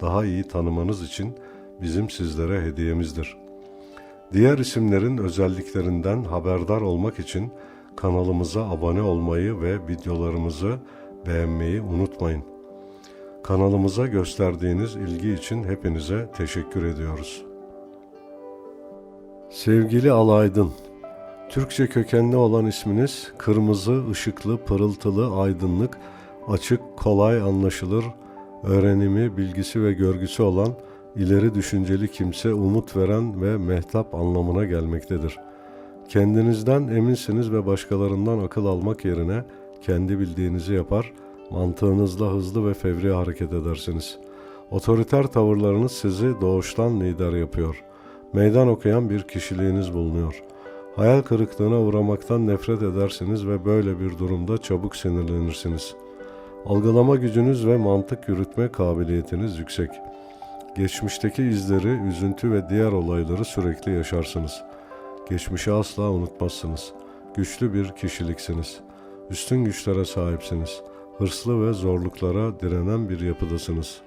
daha iyi tanımanız için bizim sizlere hediyemizdir. Diğer isimlerin özelliklerinden haberdar olmak için kanalımıza abone olmayı ve videolarımızı beğenmeyi unutmayın. Kanalımıza gösterdiğiniz ilgi için hepinize teşekkür ediyoruz. Sevgili Alaydın, Türkçe kökenli olan isminiz kırmızı, ışıklı, pırıltılı, aydınlık, açık, kolay anlaşılır, öğrenimi, bilgisi ve görgüsü olan ileri düşünceli kimse umut veren ve mehtap anlamına gelmektedir. Kendinizden eminsiniz ve başkalarından akıl almak yerine kendi bildiğinizi yapar, mantığınızla hızlı ve fevri hareket edersiniz. Otoriter tavırlarınız sizi doğuştan lider yapıyor. Meydan okuyan bir kişiliğiniz bulunuyor. Hayal kırıklığına uğramaktan nefret edersiniz ve böyle bir durumda çabuk sinirlenirsiniz. Algılama gücünüz ve mantık yürütme kabiliyetiniz yüksek. Geçmişteki izleri, üzüntü ve diğer olayları sürekli yaşarsınız. Geçmişi asla unutmazsınız. Güçlü bir kişiliksiniz. Üstün güçlere sahipsiniz. Hırslı ve zorluklara direnen bir yapıdasınız.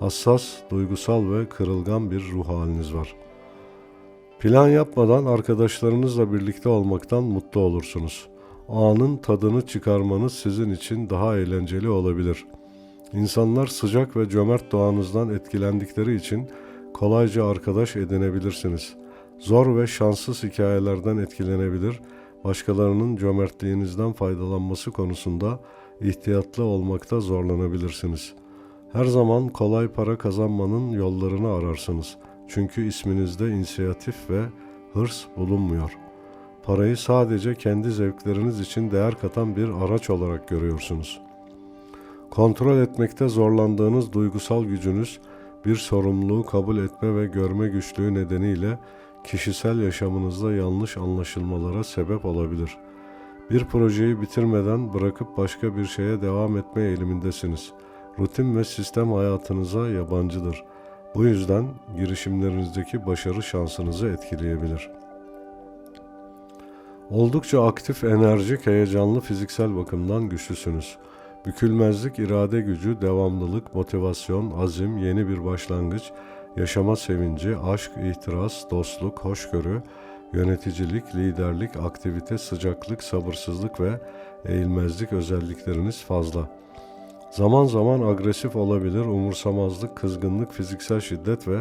Hassas, duygusal ve kırılgan bir ruh haliniz var. Plan yapmadan arkadaşlarınızla birlikte olmaktan mutlu olursunuz. Anın tadını çıkarmanız sizin için daha eğlenceli olabilir. İnsanlar sıcak ve cömert doğanızdan etkilendikleri için kolayca arkadaş edinebilirsiniz. Zor ve şanssız hikayelerden etkilenebilir, başkalarının cömertliğinizden faydalanması konusunda ihtiyatlı olmakta zorlanabilirsiniz. Her zaman kolay para kazanmanın yollarını ararsınız. Çünkü isminizde inisiyatif ve hırs bulunmuyor. Parayı sadece kendi zevkleriniz için değer katan bir araç olarak görüyorsunuz. Kontrol etmekte zorlandığınız duygusal gücünüz bir sorumluluğu kabul etme ve görme güçlüğü nedeniyle kişisel yaşamınızda yanlış anlaşılmalara sebep olabilir. Bir projeyi bitirmeden bırakıp başka bir şeye devam etme eğilimindesiniz. Rutin ve sistem hayatınıza yabancıdır. Bu yüzden girişimlerinizdeki başarı şansınızı etkileyebilir. Oldukça aktif, enerjik, heyecanlı fiziksel bakımdan güçlüsünüz. Bükülmezlik, irade gücü, devamlılık, motivasyon, azim, yeni bir başlangıç, yaşama sevinci, aşk, ihtiras, dostluk, hoşgörü, yöneticilik, liderlik, aktivite, sıcaklık, sabırsızlık ve eğilmezlik özellikleriniz fazla. Zaman zaman agresif olabilir, umursamazlık, kızgınlık, fiziksel şiddet ve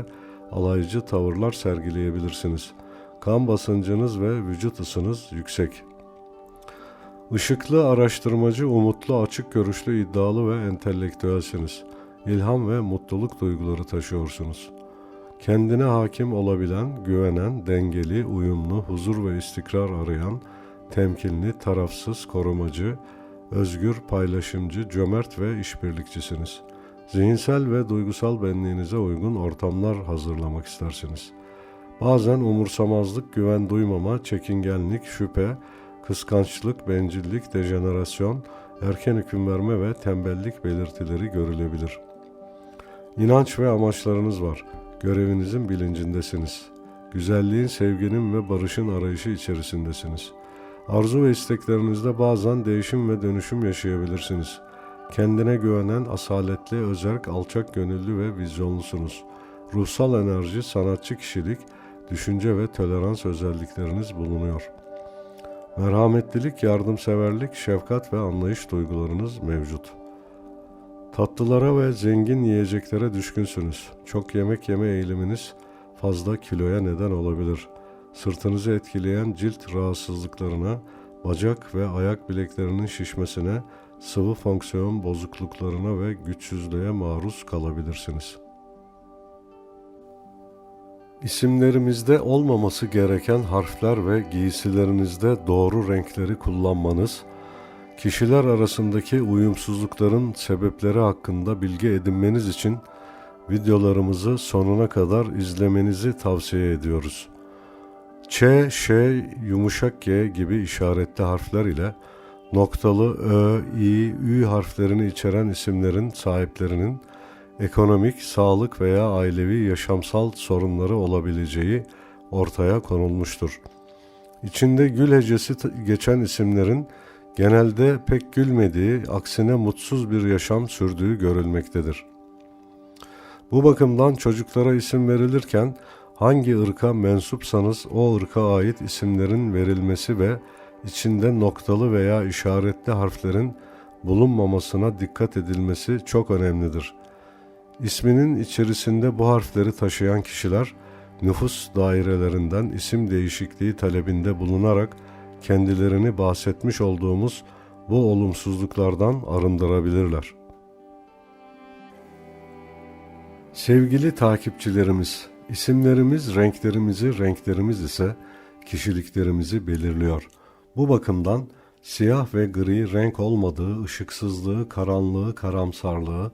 alaycı tavırlar sergileyebilirsiniz. Kan basıncınız ve vücut ısınız yüksek. Işıklı, araştırmacı, umutlu, açık görüşlü, iddialı ve entelektüelsiniz. İlham ve mutluluk duyguları taşıyorsunuz. Kendine hakim olabilen, güvenen, dengeli, uyumlu, huzur ve istikrar arayan, temkinli, tarafsız, korumacı, özgür, paylaşımcı, cömert ve işbirlikçisiniz. Zihinsel ve duygusal benliğinize uygun ortamlar hazırlamak istersiniz. Bazen umursamazlık, güven duymama, çekingenlik, şüphe, kıskançlık, bencillik, dejenerasyon, erken hüküm verme ve tembellik belirtileri görülebilir. İnanç ve amaçlarınız var. Görevinizin bilincindesiniz. Güzelliğin, sevginin ve barışın arayışı içerisindesiniz. Arzu ve isteklerinizde bazen değişim ve dönüşüm yaşayabilirsiniz. Kendine güvenen, asaletli, özerk, alçak gönüllü ve vizyonlusunuz. Ruhsal enerji, sanatçı kişilik, düşünce ve tolerans özellikleriniz bulunuyor. Merhametlilik, yardımseverlik, şefkat ve anlayış duygularınız mevcut. Tatlılara ve zengin yiyeceklere düşkünsünüz. Çok yemek yeme eğiliminiz fazla kiloya neden olabilir. Sırtınızı etkileyen cilt rahatsızlıklarına, bacak ve ayak bileklerinin şişmesine, sıvı fonksiyon bozukluklarına ve güçsüzlüğe maruz kalabilirsiniz. İsimlerimizde olmaması gereken harfler ve giysilerinizde doğru renkleri kullanmanız, kişiler arasındaki uyumsuzlukların sebepleri hakkında bilgi edinmeniz için videolarımızı sonuna kadar izlemenizi tavsiye ediyoruz. Ç, Ş, yumuşak G gibi işaretli harfler ile noktalı Ö, İ, Ü harflerini içeren isimlerin sahiplerinin ekonomik, sağlık veya ailevi yaşamsal sorunları olabileceği ortaya konulmuştur. İçinde gül hecesi geçen isimlerin genelde pek gülmediği, aksine mutsuz bir yaşam sürdüğü görülmektedir. Bu bakımdan çocuklara isim verilirken hangi ırka mensupsanız o ırka ait isimlerin verilmesi ve içinde noktalı veya işaretli harflerin bulunmamasına dikkat edilmesi çok önemlidir. İsminin içerisinde bu harfleri taşıyan kişiler nüfus dairelerinden isim değişikliği talebinde bulunarak kendilerini bahsetmiş olduğumuz bu olumsuzluklardan arındırabilirler. Sevgili takipçilerimiz, isimlerimiz renklerimizi, renklerimiz ise kişiliklerimizi belirliyor. Bu bakımdan siyah ve gri renk olmadığı ışıksızlığı, karanlığı, karamsarlığı,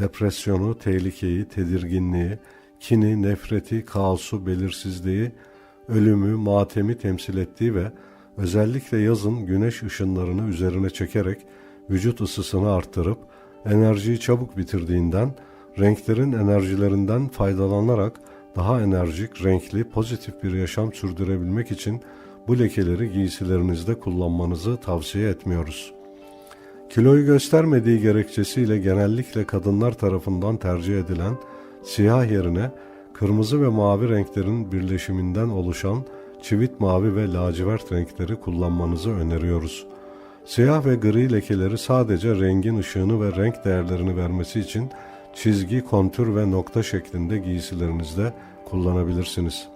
depresyonu, tehlikeyi, tedirginliği, kini, nefreti, kaosu, belirsizliği, ölümü, matemi temsil ettiği ve özellikle yazın güneş ışınlarını üzerine çekerek vücut ısısını arttırıp enerjiyi çabuk bitirdiğinden renklerin enerjilerinden faydalanarak daha enerjik, renkli, pozitif bir yaşam sürdürebilmek için bu lekeleri giysilerinizde kullanmanızı tavsiye etmiyoruz. Kiloyu göstermediği gerekçesiyle genellikle kadınlar tarafından tercih edilen siyah yerine kırmızı ve mavi renklerin birleşiminden oluşan çivit mavi ve lacivert renkleri kullanmanızı öneriyoruz. Siyah ve gri lekeleri sadece rengin ışığını ve renk değerlerini vermesi için çizgi, kontür ve nokta şeklinde giysilerinizde kullanabilirsiniz.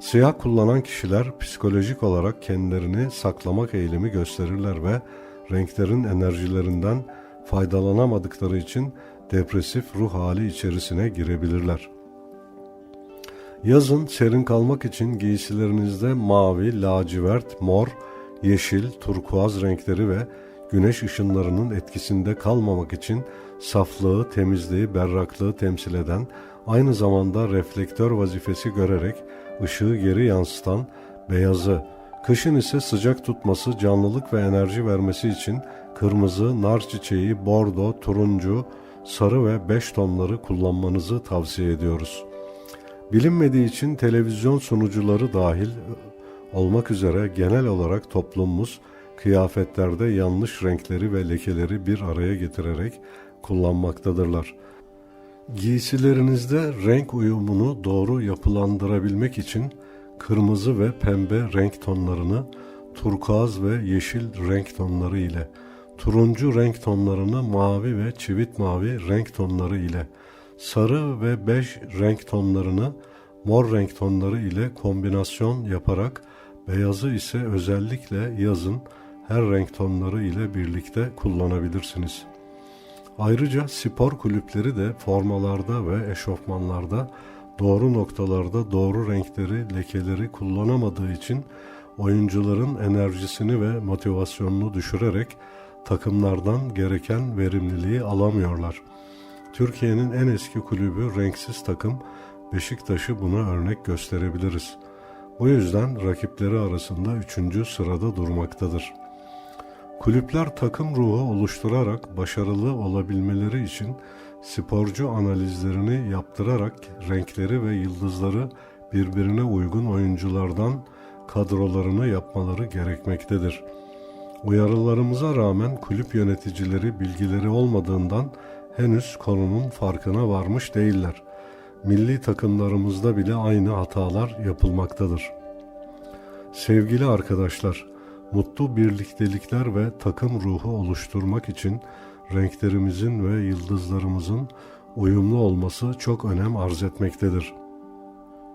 Siyah kullanan kişiler psikolojik olarak kendilerini saklamak eğilimi gösterirler ve renklerin enerjilerinden faydalanamadıkları için depresif ruh hali içerisine girebilirler. Yazın serin kalmak için giysilerinizde mavi, lacivert, mor, yeşil, turkuaz renkleri ve güneş ışınlarının etkisinde kalmamak için saflığı, temizliği, berraklığı temsil eden, aynı zamanda reflektör vazifesi görerek ışığı geri yansıtan beyazı, kışın ise sıcak tutması, canlılık ve enerji vermesi için kırmızı, nar çiçeği, bordo, turuncu, sarı ve beş tonları kullanmanızı tavsiye ediyoruz. Bilinmediği için televizyon sunucuları dahil olmak üzere genel olarak toplumumuz kıyafetlerde yanlış renkleri ve lekeleri bir araya getirerek kullanmaktadırlar. Giysilerinizde renk uyumunu doğru yapılandırabilmek için kırmızı ve pembe renk tonlarını turkuaz ve yeşil renk tonları ile, turuncu renk tonlarını mavi ve çivit mavi renk tonları ile, sarı ve bej renk tonlarını mor renk tonları ile kombinasyon yaparak beyazı ise özellikle yazın her renk tonları ile birlikte kullanabilirsiniz. Ayrıca spor kulüpleri de formalarda ve eşofmanlarda doğru noktalarda doğru renkleri, lekeleri kullanamadığı için oyuncuların enerjisini ve motivasyonunu düşürerek takımlardan gereken verimliliği alamıyorlar. Türkiye'nin en eski kulübü renksiz takım Beşiktaş'ı buna örnek gösterebiliriz. Bu yüzden rakipleri arasında üçüncü sırada durmaktadır. Kulüpler takım ruhu oluşturarak başarılı olabilmeleri için sporcu analizlerini yaptırarak renkleri ve yıldızları birbirine uygun oyunculardan kadrolarını yapmaları gerekmektedir. Uyarılarımıza rağmen kulüp yöneticileri bilgileri olmadığından henüz konunun farkına varmış değiller. Milli takımlarımızda bile aynı hatalar yapılmaktadır. Sevgili arkadaşlar, mutlu birliktelikler ve takım ruhu oluşturmak için renklerimizin ve yıldızlarımızın uyumlu olması çok önem arz etmektedir.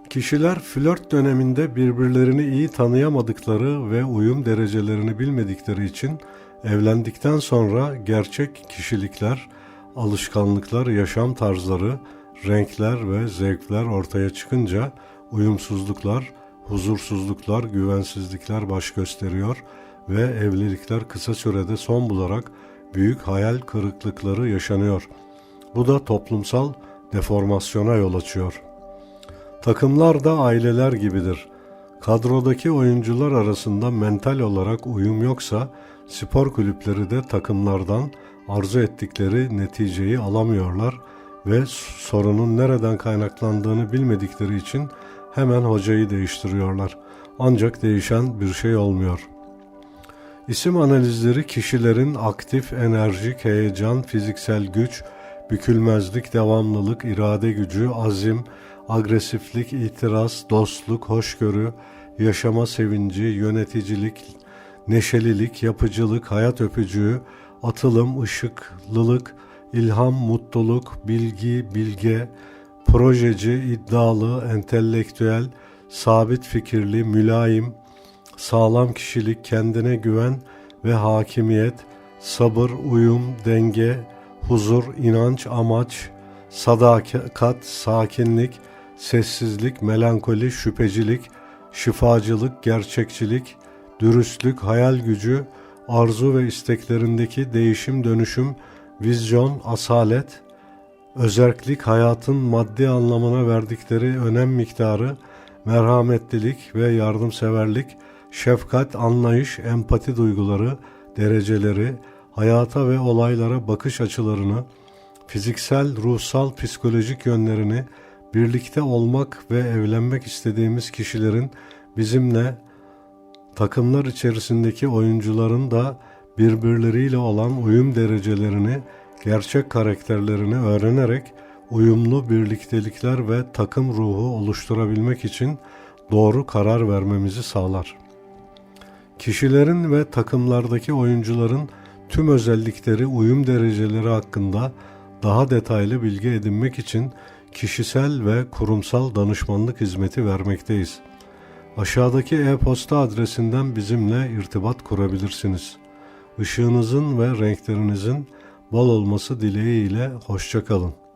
Kişiler flört döneminde birbirlerini iyi tanıyamadıkları ve uyum derecelerini bilmedikleri için evlendikten sonra gerçek kişilikler, alışkanlıklar, yaşam tarzları, renkler ve zevkler ortaya çıkınca uyumsuzluklar, huzursuzluklar, güvensizlikler baş gösteriyor ve evlilikler kısa sürede son bularak büyük hayal kırıklıkları yaşanıyor. Bu da toplumsal deformasyona yol açıyor. Takımlar da aileler gibidir. Kadrodaki oyuncular arasında mental olarak uyum yoksa spor kulüpleri de takımlardan arzu ettikleri neticeyi alamıyorlar ve sorunun nereden kaynaklandığını bilmedikleri için hemen hocayı değiştiriyorlar. Ancak değişen bir şey olmuyor. İsim analizleri kişilerin aktif, enerjik, heyecan, fiziksel güç, bükülmezlik, devamlılık, irade gücü, azim, agresiflik, itiraz, dostluk, hoşgörü, yaşama sevinci, yöneticilik, neşelilik, yapıcılık, hayat öpücüğü, atılım, ışıklılık, ilham, mutluluk, bilgi, bilge, projeci, iddialı, entelektüel, sabit fikirli, mülayim, sağlam kişilik, kendine güven ve hakimiyet, sabır, uyum, denge, huzur, inanç, amaç, sadakat, sakinlik, sessizlik, melankoli, şüphecilik, şifacılık, gerçekçilik, dürüstlük, hayal gücü, arzu ve isteklerindeki değişim dönüşüm, vizyon, asalet, özerklik, hayatın maddi anlamına verdikleri önem miktarı, merhametlilik ve yardımseverlik, şefkat, anlayış, empati duyguları, dereceleri, hayata ve olaylara bakış açılarını, fiziksel, ruhsal, psikolojik yönlerini, birlikte olmak ve evlenmek istediğimiz kişilerin bizimle takımlar içerisindeki oyuncuların da birbirleriyle olan uyum derecelerini, gerçek karakterlerini öğrenerek uyumlu birliktelikler ve takım ruhu oluşturabilmek için doğru karar vermemizi sağlar. Kişilerin ve takımlardaki oyuncuların tüm özellikleri, uyum dereceleri hakkında daha detaylı bilgi edinmek için kişisel ve kurumsal danışmanlık hizmeti vermekteyiz. Aşağıdaki e-posta adresinden bizimle irtibat kurabilirsiniz. Işığınızın ve renklerinizin bol olması dileğiyle hoşçakalın.